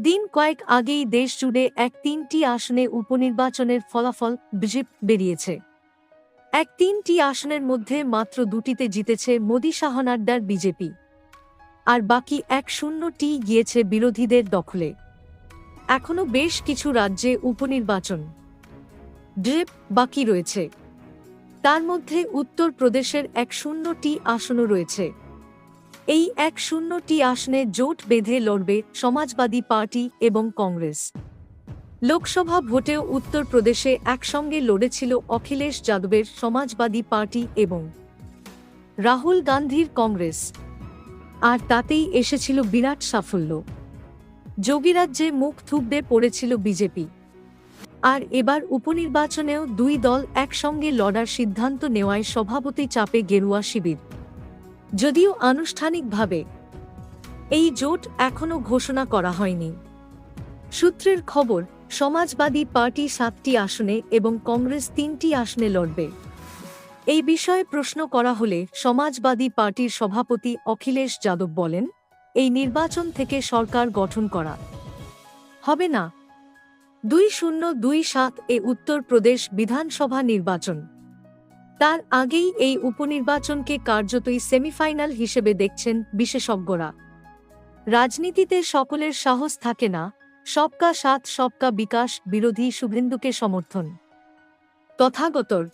দিন কয়েক আগেই দেশ জুড়ে এক তিনটি আসনে উপনির্বাচনের ফলাফল বিজেপ বেরিয়েছে। এক তিনটি আসনের মধ্যে মাত্র দুটিতে জিতেছে মোদী শাহনাড্ডার বিজেপি। আর বাকি এক শূন্যটি গিয়েছে বিরোধীদের দখলে। এখনও বেশ কিছু রাজ্যে উপনির্বাচন। ড্রিপ বাকি রয়েছে। তার মধ্যে উত্তরপ্রদেশের এক শূন্যটি আসনও রয়েছে। এই এক শূন্যটি আসনে জোট বেঁধে লড়বে সমাজবাদী পার্টি এবং কংগ্রেস। লোকসভা ভোটেও উত্তরপ্রদেশে একসঙ্গে লড়েছিল অখিলেশ যাদবের সমাজবাদী পার্টি এবং রাহুল গান্ধীর কংগ্রেস। আর তাতেই এসেছিল বিরাট সাফল্য। যোগীরাজ্যে মুখ থুবড়ে পড়েছিল বিজেপি। আর এবার উপনির্বাচনেও দুই দল একসঙ্গে লড়ার সিদ্ধান্ত নেওয়ায় সভাপতি চাপে গেরুয়া শিবির। যদিও আনুষ্ঠানিকভাবে, এই জোট এখনও ঘোষণা করা হয়নি। সূত্রের খবর, সমাজবাদী পার্টি সাতটি আসনে এবং কংগ্রেস তিনটি আসনে লড়বে। এই বিষয়ে প্রশ্ন করা হলে সমাজবাদী পার্টির সভাপতি অখিলেশ যাদব বলেন, এই নির্বাচন থেকে সরকার গঠন করা হবে না। দুই শূন্য দুই সাত এ উত্তরপ্রদেশ বিধানসভা নির্বাচন। তার আগেই এই উপনির্বাচনকে কার্যতই সেমিফাইনাল হিসেবে দেখছেন বিশেষজ্ঞরা। রাজনীতিতে সকলের সাহস থাকে না, সবকা সাথ, সবকা বিকাশ, বিরোধী শুভেন্দুকে সমর্থন। তথাগতর